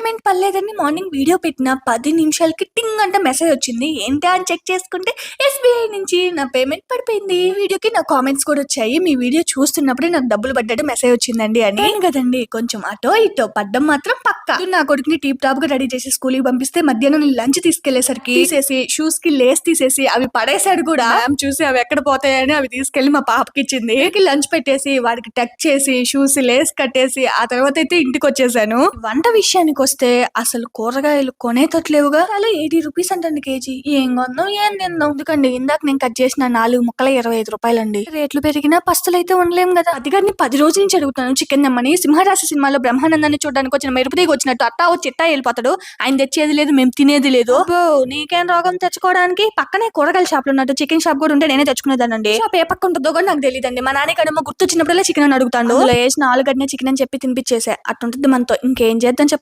Payment పర్లేదని morning video పెట్టిన పది నిమిషాలకి టింగ్ అంటే మెసేజ్ వచ్చింది. ఏంటి అని చెక్ చేసుకుంటే ఎస్బీఐ నుంచి నా పేమెంట్ పడిపోయింది. ఈ వీడియోకి నా కామెంట్స్ కూడా వచ్చాయి. మీ వీడియో చూస్తున్నప్పుడే నాకు డబ్బులు పడ్డట్టు మెసేజ్ వచ్చిందండి అని. నేను కదండి. కొంచెం అటో ఇటో పడ్డం మాత్రం పక్క. నా కొడుకుని టీప్ టాప్గా రెడీ చేసి స్కూల్కి పంపిస్తే మధ్యాహ్నం లంచ్ తీసుకెళ్ళేసరికి తీసేసి షూస్కి లేస్ తీసేసి అవి పడేశాడు కూడా. చూసి అవి ఎక్కడ పోతాయని అవి తీసుకెళ్ళి మా పాపకి ఇచ్చింది. లంచ్ పెట్టేసి వాడికి టక్ చేసి షూస్ లేస్ కట్టేసి ఆ తర్వాత అయితే ఇంటికి వచ్చేసాను. వంట విషయానికి వస్తే అసలు కూరగాయలు కొనేటట్లేవుగా? అలా ఎయిటీ రూపీస్ అంటండి కేజీ. ఏం కొందాం ఏం తిందాం ఎందుకండి ఇందాక నేను కట్ చేసిన నాలుగు ముక్కల ఇరవై ఐదు రూపాయలండి. రేట్లు పెరిగినా పస్తులు అయితే ఉండలేం కదా. అది గారిని పది రోజుల నుంచి అడుగుతాను చికెన్ తెమ్మని సింహరాశి సినిమాలో బ్రహ్మానందాన్ని చూడడానికి వచ్చిన మెరుపుదిగి వచ్చినట్టు అట్టా వచ్చి ఇట్టా వెళ్ళిపోతాడు. ఆయన తెచ్చేది లేదు మేము తినేది లేదు. నీకేం రోగం తెచ్చుకోవడానికి? పక్కనే కూరగాయల షాపులు ఉన్నట్టు చికెన్ షాప్ కూడా ఉంటే నేనే తెచ్చుకునేదానండి షాప్ ఏ పక్క ఉంటుందో కూడా నాకు తెలియదండి మా ఇక్కడ గుర్తొచ్చినప్పుడల్లా చికెన్ అని అడుగుతాడు. అందులో వేసిన ఆలుగడ్డ చికెన్ అని చెప్పి తినిపించేసా అట్టుంటుంది మనతో. ఇంకేం చేద్దాం చెప్పండి?